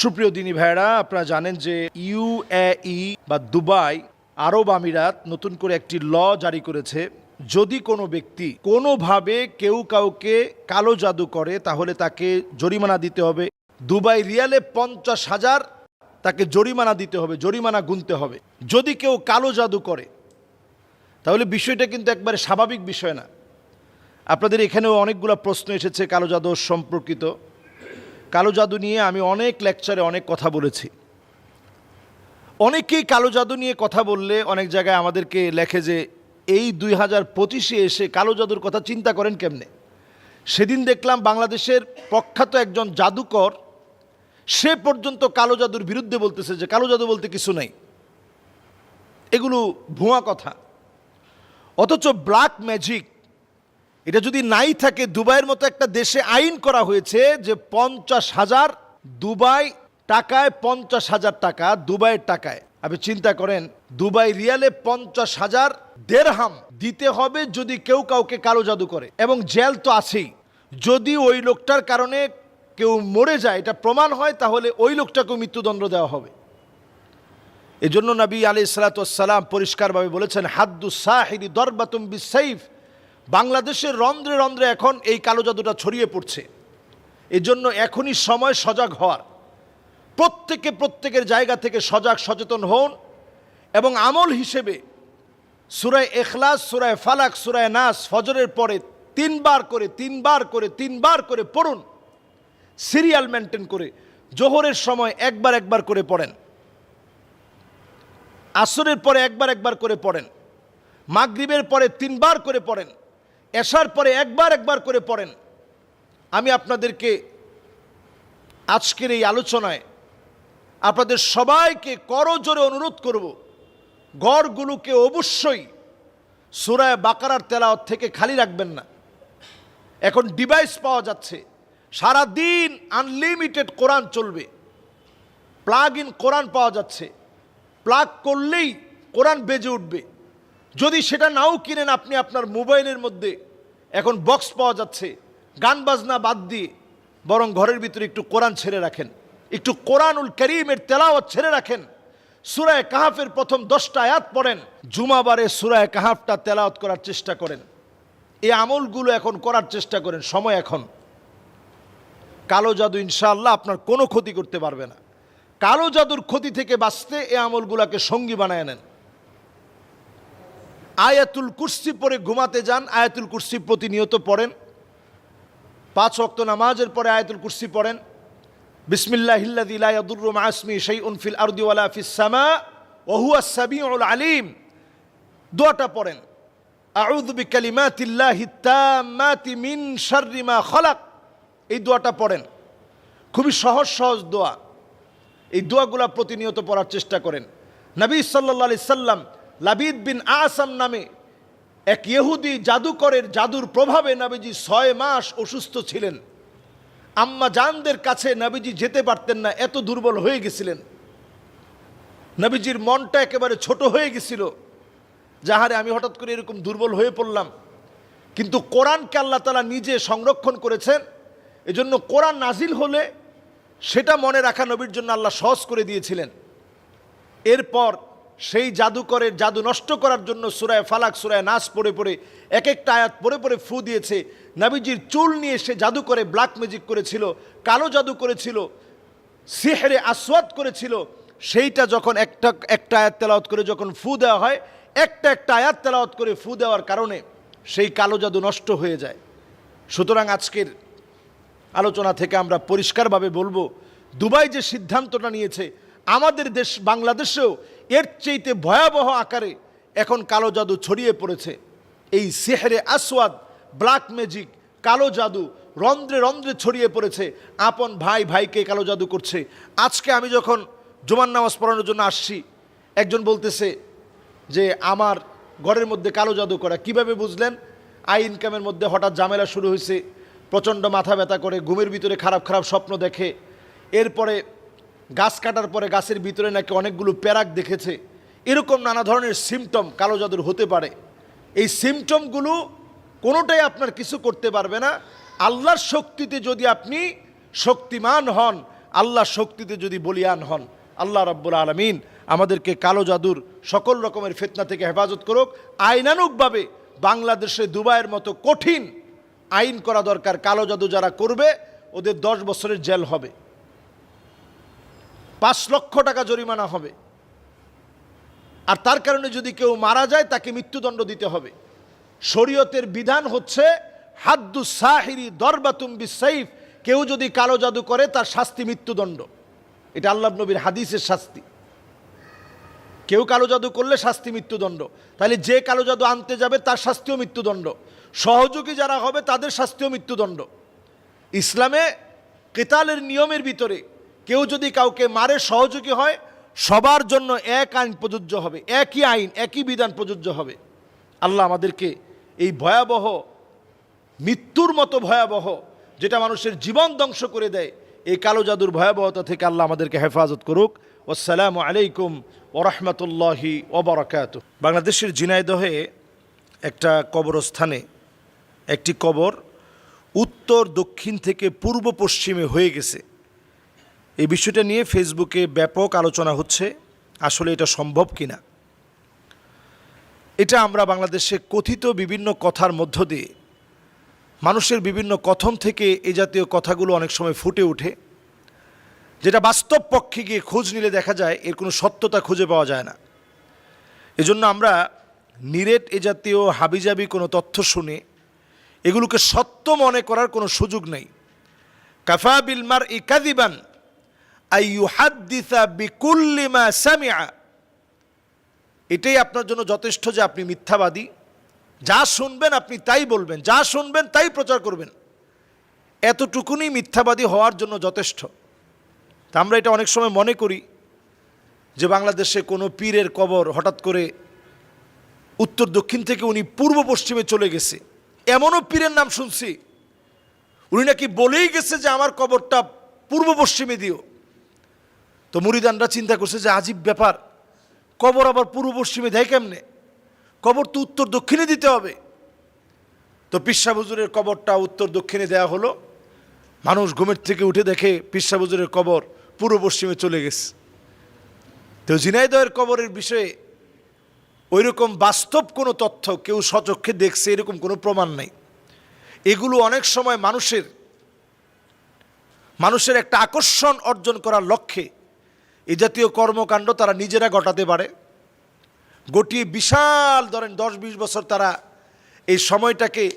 সুপ্রিয় দিনী ভাইরা আপনারা জানেন যে ইউএই বা দুবাই আরব আমিরাত নতুন করে একটি ল জারি করেছে। যদি কোনো ব্যক্তি কোনোভাবে কেউ কাউকে কালো জাদু করে, তাহলে তাকে জরিমানা দিতে হবে। দুবাই রিয়ালে পঞ্চাশ হাজার তাকে জরিমানা দিতে হবে, জরিমানা গুনতে হবে। যদি কেউ কালো জাদু করে, তাহলে বিষয়টা কিন্তু একবারে স্বাভাবিক বিষয় না। আপনাদের এখানেও অনেকগুলো প্রশ্ন এসেছে, কালো জাদু সম্পর্কিত। কালো জাদু নিয়ে আমি অনেক লেকচারে অনেক কথা বলেছি। অনেকেই কালো জাদু নিয়ে কথা বললে অনেক জায়গায় আমাদেরকে লেখে যে, এই দুই হাজার পঁচিশে এসে কালো জাদুর কথা চিন্তা করেন কেমনে? সেদিন দেখলাম বাংলাদেশের প্রখ্যাত একজন জাদুকর, সে পর্যন্ত কালো জাদুর বিরুদ্ধে বলতেছে যে, কালো জাদু বলতে কিছু নাই। এগুলো ভুয়া কথা। অথচ ব্ল্যাক ম্যাজিক এটা যদি নাই থাকে, দুবাইয়ের মতো একটা দেশে আইন করা হয়েছে যে পঞ্চাশ হাজার দুবাই টাকায় পঞ্চাশ হাজার টাকা, দুবাইয়ের টাকায়। আপনি চিন্তা করেন, দুবাই রিয়ালে পঞ্চাশ হাজার দেড়হাম দিতে হবে যদি কেউ কাউকে কালো জাদু করে। এবং জেল তো আছেই। যদি ওই লোকটার কারণে কেউ মরে যায়, এটা প্রমাণ হয়, তাহলে ওই লোকটাকেও মৃত্যুদণ্ড দেওয়া হবে। এজন্য নবী আলি সালাতাম পরিষ্কারভাবে বলেছেন হাদ্দু সাহিরি দরবাতুম বিসাইফ বাংলাদেশের রন্ধ্রে রন্ধ্রে এখন এই কালো জাদুটা ছড়িয়ে পড়ছে। এজন্য এখনই সময় সজাগ হওয়ার। প্রত্যেকে প্রত্যেকের জায়গা থেকে সজাগ সচেতন হন এবং আমল হিসেবে সুরায় এখলাস, সুরায় ফালাক, সুরায় নাস ফজরের পরে তিনবার করে তিনবার করে তিনবার করে পড়ুন। সিরিয়াল মেনটেন করে, জোহরের সময় একবার একবার করে পড়েন। আসরের পরে একবার একবার করে পড়েন। মাগরিবের পরে তিনবার করে পড়েন। এশার পরে একবার একবার করে পড়েন। আমি আপনাদেরকে আজকের এই আলোচনায় আপনাদের সবাইকে করজোরে অনুরোধ করব গড়গুলোকে অবশ্যই সুরায় বাকারার তেলাওয়াত থেকে খালি রাখবেন না। এখন ডিভাইস পাওয়া যাচ্ছে সারা দিন আনলিমিটেড কোরআন চলবে। প্লাগ ইন কোরআন পাওয়া যাচ্ছে প্লাগ করলেই কোরআন বেজে উঠবে। যদি সেটা নাও কিনেন আপনি আপনার মোবাইলের মধ্যে, এখন বক্স পাওয়া যাচ্ছে, গান বাজনা বাদ দিয়ে, বরং ঘরের ভিতরে একটু কোরআন ছেড়ে রাখেন, একটু কোরআনুল করিমের তেলাওয়াত ছেড়ে রাখেন, সুরায় কাহাফের প্রথম দশটা আয়াত পড়েন, জুমাবারে সুরায় কাহাফটা তেলাওয়াত করার চেষ্টা করেন। এই আমলগুলো এখন করার চেষ্টা করেন, সময় এখন। কালো জাদু ইনশাআল্লাহ আপনার কোনো ক্ষতি করতে পারবে না। কালো জাদুর ক্ষতি থেকে বাঁচতে এই আমলগুলাকে সঙ্গী বানায় নেন। আয়াতুল কুর্সি পরে ঘুমাতে যান, আয়াতুল কুর্সি প্রতিনিয়ত পড়েন। পাঁচ অক্ত নামাজের পরে আয়াতুল কুর্সি পড়েন। বিসমিল্লাহিল্লাদিল্লাহুর আসমি সেই উনফিল আরদিওয়ালা ফিসামা ওহুয়া সাবিউল আলিম। দোয়াটা পড়েন। আউযু বিকালিমাতিল্লাহি তাম্মাতি মিন শাররি মা খলাক। এই দোয়াটা পড়েন। খুবই সহজ সহজ দোয়া। এই দোয়াগুলা প্রতিনিয়ত পড়ার চেষ্টা করেন। নবী সাল্লা সাল্লাম লাবিদ বিন আসাম নামে এক ইহুদি জাদুকরের জাদুর প্রভাবে নবীজি ছয় মাস অসুস্থ ছিলেন। আম্মা জানদের কাছে নবীজি যেতে পারতেন না, এত দুর্বল হয়ে গেছিলেন। নবীজির মনটা একেবারে ছোট হয়ে গেছিল। যাহারে আমি হঠাৎ করে এরকম দুর্বল হয়ে পড়লাম। কিন্তু কোরআনকে আল্লাহ তালা নিজে সংরক্ষণ করেছেন। এজন্য কোরআন নাজিল হলে সেটা মনে রাখা নবীর জন্য আল্লাহ সহজ করে দিয়েছিলেন। এরপর সেই জাদুকরের জাদু নষ্ট করার জন্য সুরায় ফালাক সুরায় নাচ পড়ে পড়ে এক একটা আয়াত পড়ে পড়ে ফু দিয়েছে। নাবিজির চুল নিয়ে সে জাদু করে ব্ল্যাক ম্যাজিক করেছিল, কালো জাদু করেছিল, সিহেরে আসওয়াদ করেছিল। সেইটা যখন একটা একটা আয়াত তেলাওয়াত করে যখন ফু দেওয়া হয়, একটা একটা আয়াত তেলাওয়াত করে ফু দেওয়ার কারণে সেই কালো জাদু নষ্ট হয়ে যায়। সুতরাং আজকের আলোচনা থেকে আমরা পরিষ্কারভাবে বলব, দুবাই যে সিদ্ধান্তটা নিয়েছে, আমাদের দেশ বাংলাদেশেও এর চেয়েতে ভয়াবহ আকারে এখন কালো জাদু ছড়িয়ে পড়েছে। এই সেহরে আসওয়াদ, ব্ল্যাক ম্যাজিক, কালো জাদু রন্ধ্রে রন্ধ্রে ছড়িয়ে পড়েছে। আপন ভাই ভাইকে কালো জাদু করছে। আজকে আমি যখন জুমান নামাজ পড়ানোর জন্য আসছি, একজন বলতেছে যে, আমার ঘরের মধ্যে কালো জাদু করা। কীভাবে বুঝলেন? আই ইনকামের মধ্যে হঠাৎ ঝামেলা শুরু হয়েছে প্রচণ্ড মাথা ব্যথা করে, ঘুমের ভিতরে খারাপ খারাপ স্বপ্ন দেখে। এরপরে গাছ কাটার পরে গাছের ভিতরে নাকি অনেকগুলো প্যারাক দেখেছে। এরকম নানা ধরনের সিমটম কালো জাদুর হতে পারে। এই সিমটমগুলো কোনোটাই আপনার কিছু করতে পারবে না। আল্লাহর শক্তিতে যদি আপনি শক্তিমান হন আল্লাহ শক্তিতে যদি বলিয়ান হন, আল্লাহ রাব্বুল আলমিন আমাদেরকে কালো জাদুর সকল রকমের ফেতনা থেকে হেফাজত করুক। আইনানুকভাবে বাংলাদেশে দুবাইয়ের মতো কঠিন আইন করা দরকার কালো জাদু যারা করবে, ওদের দশ বছরের জেল হবে। পাঁচ লক্ষ টাকা জরিমানা হবে। আর তার কারণে যদি কেউ মারা যায়, তাকে মৃত্যুদণ্ড দিতে হবে। শরীয়তের বিধান হচ্ছে, হাদ্দু সাহিরি দরবাতুম বিসাইফ কেউ যদি কালো জাদু করে, তার শাস্তি মৃত্যুদণ্ড। এটা আল্লাহ নবীর হাদিসের শাস্তি। কেউ কালো জাদু করলে শাস্তি মৃত্যুদণ্ড। তাহলে যে কালো জাদু আনতে যাবে, তার শাস্তিও মৃত্যুদণ্ড। সহযোগী যারা হবে, তাদের শাস্তিও মৃত্যুদণ্ড। ইসলামে কেতালের নিয়মের ভিতরে কেউ যদি কাউকে মারে সহযোগী হয়, সবার জন্য এক আইন প্রযোজ্য হবে, একই আইন, একই বিধান প্রযোজ্য হবে। আল্লাহ আমাদেরকে এই ভয়াবহ, মৃত্যুর মতো ভয়াবহ, যেটা মানুষের জীবন ধ্বংস করে দেয়, এই কালো জাদুর ভয়াবহতা থেকে আল্লাহ আমাদেরকে হেফাজত করুক। আসসালামু আলাইকুম ওরহমতুল্লাহি ওবরাকাত। বাংলাদেশের ঝিনাইদহে একটা কবরস্থানে একটি কবর উত্তর দক্ষিণ থেকে পূর্ব পশ্চিমে হয়ে গেছে। এই বিষয়টা নিয়ে ফেসবুকে ব্যাপক আলোচনা হচ্ছে, আসলে এটা সম্ভব কি না এটা আমরা বাংলাদেশে কথিত বিভিন্ন কথার মধ্য দিয়ে, মানুষের বিভিন্ন কথন থেকে এ জাতীয় কথাগুলো অনেক সময় ফুটে ওঠে, যেটা বাস্তব পক্ষে গিয়ে খোঁজ নিলে দেখা যায় এর কোনো সত্যতা খুঁজে পাওয়া যায় না। এজন্য আমরা নিরেট এ জাতীয় হাবিজাবি কোনো তথ্য শুনে, এগুলোকে সত্য মনে করার কোনো সুযোগ নেই। কাফা বিলমার ইকাদিবান আইয়ুহাদ্দিসা বিকুল্লিমা সামিয়া এটাই আপনার জন্য যথেষ্ট যে আপনি মিথ্যাবাদী। যা শুনবেন আপনি তাই বলবেন, যা শুনবেন তাই প্রচার করবেন। এতটুকুনি মিথ্যাবাদী হওয়ার জন্য যথেষ্ট। তা আমরা এটা অনেক সময় মনে করি যে বাংলাদেশে কোনো পীরের কবর হঠাৎ করে উত্তর দক্ষিণ থেকে উনি পূর্ব পশ্চিমে চলে গেছে। এমনও পীরের নাম শুনছি। উনি নাকি বলেই গেছে যে আমার কবরটা পূর্ব পশ্চিমে দিও। তো মুরিদানরা চিন্তা করছে যে আজীব ব্যাপার। কবর আবার পূর্ব পশ্চিমে দেয় কেমনে? কবর তো উত্তর দক্ষিণে দিতে হবে। তো পিসা হুজুরের কবরটা উত্তর দক্ষিণে দেয়া হলো। মানুষ ঘুমের থেকে উঠে দেখে পিসা হুজুরের কবর পূর্ব পশ্চিমে চলে গেছে। তো ঝিনাইদহের কবরের বিষয়ে ওইরকম বাস্তব কোনো তথ্য কেউ সচক্ষে দেখছে, এরকম কোনো প্রমাণ নাই। এগুলো অনেক সময় মানুষের মানুষের একটা আকর্ষণ অর্জন করার লক্ষ্যে এই জাতীয় কর্মকাণ্ড তারা নিজেরা ঘটাতে পারে। গটিয়ে বিশাল ধরেন দশ বিশ বছর তারা এই সময়টাকে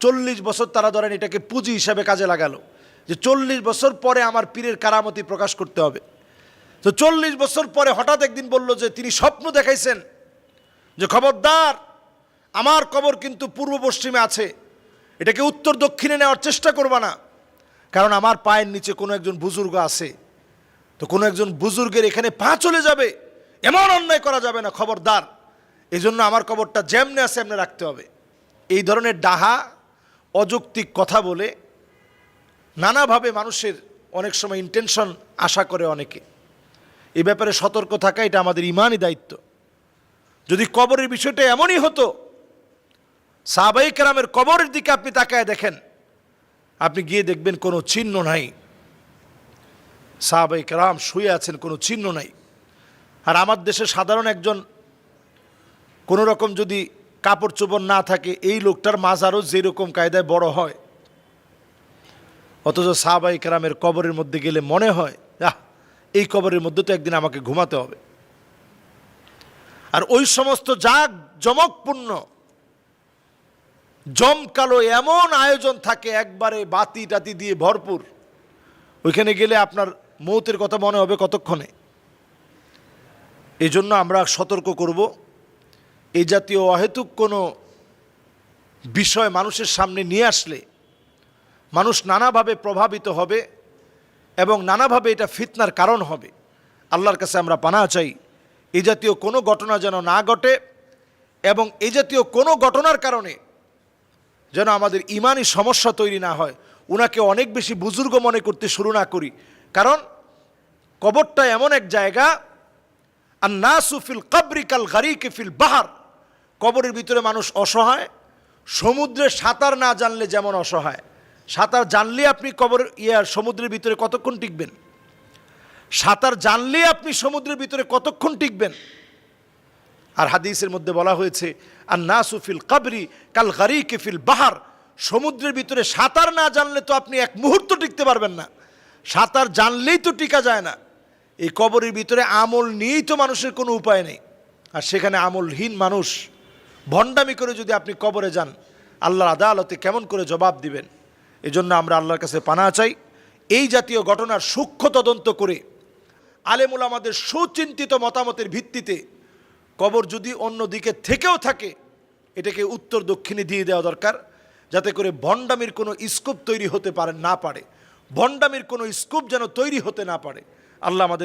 চল্লিশ বছর তারা ধরেন এটাকে পুঁজি হিসাবে কাজে লাগালো। যে চল্লিশ বছর পরে আমার পীরের কারামতি প্রকাশ করতে হবে। তো চল্লিশ বছর পরে হঠাৎ একদিন বলল যে, তিনি স্বপ্ন দেখাইছেন যে, খবরদার, আমার কবর কিন্তু পূর্ব পশ্চিমে আছে। এটাকে উত্তর দক্ষিণে নেওয়ার চেষ্টা করবা না। কারণ আমার পায়ের নিচে কোনো একজন বুজুর্গ আছে। তো কোনো একজন বুজুর্গের এখানে পা চলে যাবে, এমন অন্যায় করা যাবে না, খবরদার। এই জন্য আমার কবরটা যেমনে আছে এমনি রাখতে হবে। এই ধরনের ডাহা, অযৌক্তিক কথা বলে নানাভাবে মানুষের অনেক সময় ইন্টেনশন আশা করে অনেকে। এই ব্যাপারে সতর্ক থাকা, এটা আমাদের ইমানই দায়িত্ব। যদি কবরের বিষয়টা এমনই হতো সাহাবাই কেরামের কবরের দিকে আপনি তাকায় দেখেন, আপনি গিয়ে দেখবেন কোনো চিহ্ন নাই। সাহাবাই কেরাম শুয়ে আছেন, কোনো চিহ্ন নাই। আর আমার দেশে সাধারণ একজন কোনো রকম যদি কাপড় চোপড় না থাকে, এই লোকটার মাজারও যেরকম কায়দায় বড় হয়। অথচ সাহাবাই কেরামের কবরের মধ্যে গেলে মনে হয়, আহ, এই কবরের মধ্যে তো একদিন আমাকে ঘুমাতে হবে। আর ওই সমস্ত জাগ জমকপূর্ণ, জমকালো এমন আয়োজন থাকে, একবারে বাতি টাতি দিয়ে ভরপুর। ওইখানে গেলে আপনার মৌতের কথা মনে হবে কতক্ষণে? এই জন্য আমরা সতর্ক করব। এই জাতীয় অহেতুক কোনো বিষয় মানুষের সামনে নিয়ে আসলে মানুষ নানাভাবে প্রভাবিত হবে এবং নানাভাবে এটা ফিতনার কারণ হবে। আল্লাহর কাছে আমরা পানা চাই। এই জাতীয় কোনো ঘটনা যেন না ঘটে এবং এই জাতীয় কোনো ঘটনার কারণে যেন আমাদের ইমানই সমস্যা তৈরি না হয়। ওনাকে অনেক বেশি বুজুর্গ মনে করতে শুরু না করি। কারণ কবরটা এমন এক জায়গা আর না সুফিল কাবরিকাল গারিকে ফিল বাহার। কবরের ভিতরে মানুষ অসহায় সমুদ্রে সাঁতার না জানলে যেমন অসহায়। সাঁতার জানলে আপনি কবর ইয়ার সমুদ্রের ভিতরে কতক্ষণ টিকবেন? সাঁতার জানলে আপনি সমুদ্রের ভিতরে কতক্ষণ টিকবেন? আর হাদিসের মধ্যে বলা হয়েছে আর নাসুফিল কাবরি কাল গারিকে ফিল বাহার। সমুদ্রের ভিতরে সাঁতার না জানলে তো আপনি এক মুহূর্ত টিকতে পারবেন না। সাঁতার জানলেই তো টিকা যায় না। এই কবরের ভিতরে আমল নিয়েই তো মানুষের কোনো উপায় নেই। আর সেখানে আমলহীন মানুষ ভণ্ডামি করে যদি আপনি কবরে যান, আল্লাহর আদালতে কেমন করে জবাব দিবেন? এজন্য আমরা আল্লাহর কাছে পানা চাই। এই জাতীয় ঘটনার সূক্ষ্ম তদন্ত করে আলেমুল আমাদের সুচিন্তিত মতামতের ভিত্তিতে কবর যদি অন্য দিকে থেকেও থাকে, এটাকে উত্তর দক্ষিণে দিয়ে দেওয়া দরকার, যাতে করে ভণ্ডামির কোনো স্কোপ তৈরি হতে পারে না পারে। ভণ্ডামির কোনো স্কোপ যেন তৈরি হতে না পারে। আল্লাহ আমাদের